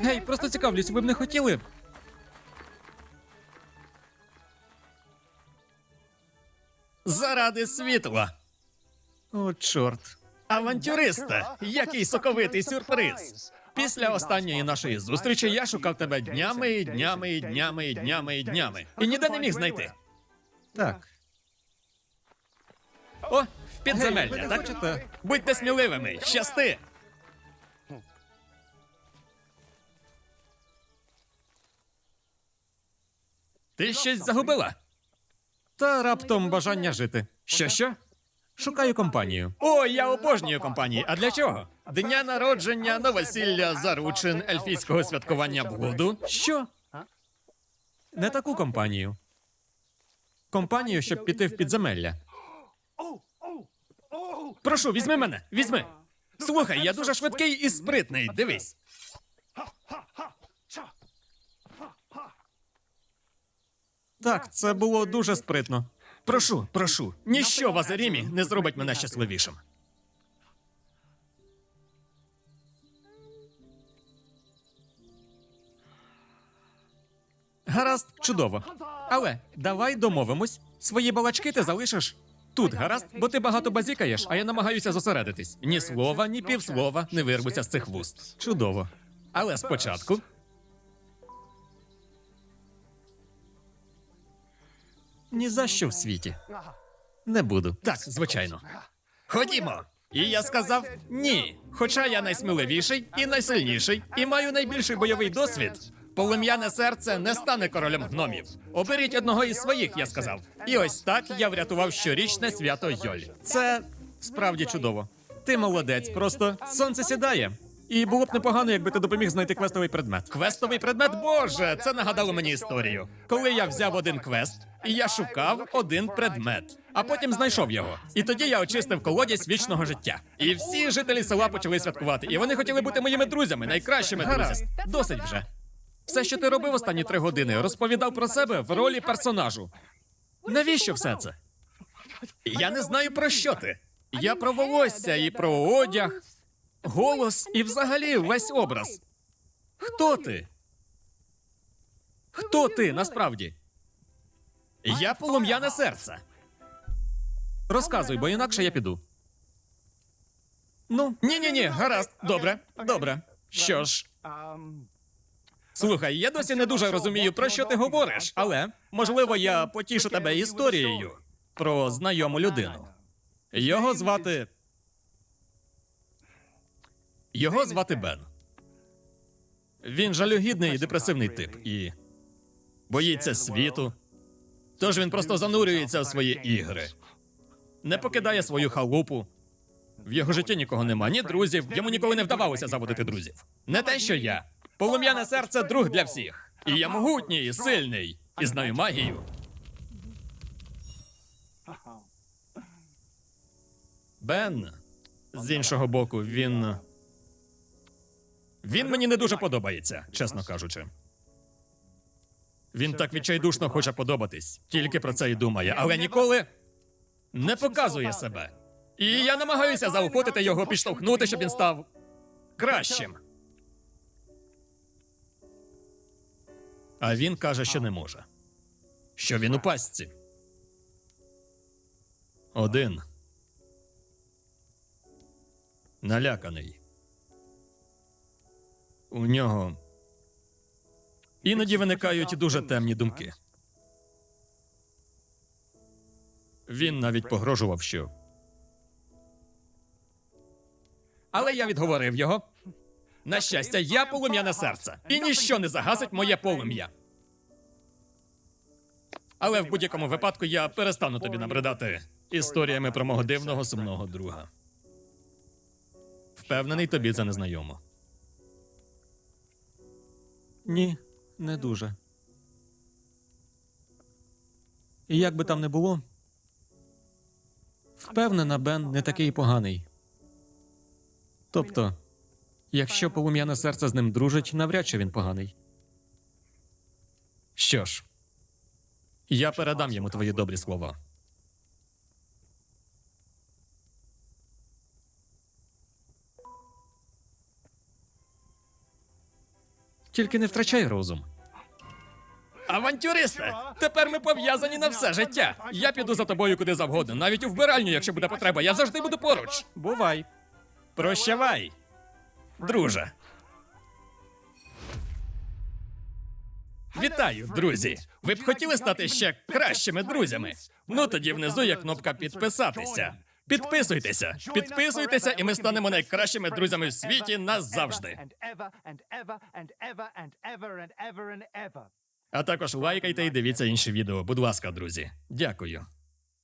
Гей, просто цікавлюсь, ви б не хотіли? Заради світла. О, чорт. Авантюриста, який соковитий сюрприз. Після останньої нашої зустрічі я шукав тебе днями і днями і днями і днями і днями. І ніде не міг знайти. Так. О, в підземелля, так? Будьте сміливими, щасти! Ти щось загубила? Та раптом бажання жити. Що що? Шукаю компанію. О, я обожнюю компанії. А для чого? Дня народження, новосілля, заручин, ельфійського святкування блуду. Що? Не таку компанію. Компанію, щоб піти в підземелля. Прошу, візьми мене, візьми. Слухай, я дуже швидкий і спритний. Дивись. Так, це було дуже спритно. Прошу, прошу. Ніщо в Азарімі не зробить мене щасливішим. Гаразд, чудово. Але давай домовимось. Свої балачки ти залишиш тут, гаразд, бо ти багато базікаєш, а я намагаюся зосередитись. Ні слова, ні півслова не вирвуся з цих вуст. Чудово. Але спочатку Ні за що в світі. Не буду. так, звичайно. Ходімо. І я сказав ні. Хоча я найсміливіший і найсильніший, і маю найбільший бойовий досвід. Полум'яне серце не стане королем гномів. Оберіть одного із своїх, я сказав. І ось так я врятував щорічне свято Йоль. Це справді чудово. Ти молодець, просто сонце сідає. І було б непогано, якби ти допоміг знайти квестовий предмет. Квестовий предмет, боже, це нагадало мені історію. Коли я взяв один квест, і я шукав один предмет, а потім знайшов його. І тоді я очистив колодязь вічного життя. І всі жителі села почали святкувати. І вони хотіли бути моїми друзями, найкращими друзями. досить вже. Все, що ти робив останні три години, розповідав про себе в ролі персонажу. Навіщо все це? Я не знаю про що ти. Я про волосся і про одяг, голос і взагалі весь образ. Хто ти? Хто ти насправді? Я полум'яне серце. Розказуй, бо інакше я піду. Ну, Ні, ні, ні, гаразд, добре, добре. Що ж, слухай, я досі не дуже розумію, про що ти говориш, але можливо я потішу тебе історією про знайому людину. Його звати. Його звати Бен. Він жалюгідний і депресивний тип і боїться світу. Тож він просто занурюється в свої ігри, не покидає свою халупу. В його житті нікого нема, ні друзів, йому ніколи не вдавалося заводити друзів. Не те, що я. Полум'яне серце друг для всіх. І я могутній, і сильний, і знаю магію. Бен, з іншого боку, він. Він мені не дуже подобається, чесно кажучи. Він так відчайдушно хоче подобатись, тільки про це й думає, але ніколи не показує себе. І я намагаюся заохотити його підштовхнути, щоб він став кращим. А він каже, що не може. Що він у пастці. Один. Наляканий. У нього іноді виникають дуже темні думки. Він навіть погрожував, що. Але я відговорив його. На щастя, я полум'яне серце, і ніщо не загасить моє полум'я. Але в будь-якому випадку я перестану тобі набридати історіями про мого дивного сумного друга. Впевнений, тобі це незнайомо. Ні, не дуже. І як би там не було, впевнена, Бен не такий поганий. Тобто, якщо полум'яне серце з ним дружить, навряд чи він поганий. Що ж, я передам йому твої добрі слова. Тільки не втрачай розум. Авантюристе! Тепер ми пов'язані на все життя. Я піду за тобою куди завгодно, навіть у вбиральню, якщо буде потреба. Я завжди буду поруч. Бувай. Прощавай, друже. Вітаю, друзі! Ви б хотіли стати ще кращими друзями? Ну тоді внизу є кнопка підписатися. Підписуйтеся, підписуйтеся, і ми станемо найкращими друзями в світі назавжди. А також лайкайте і дивіться інші відео. Будь ласка, друзі. Дякую.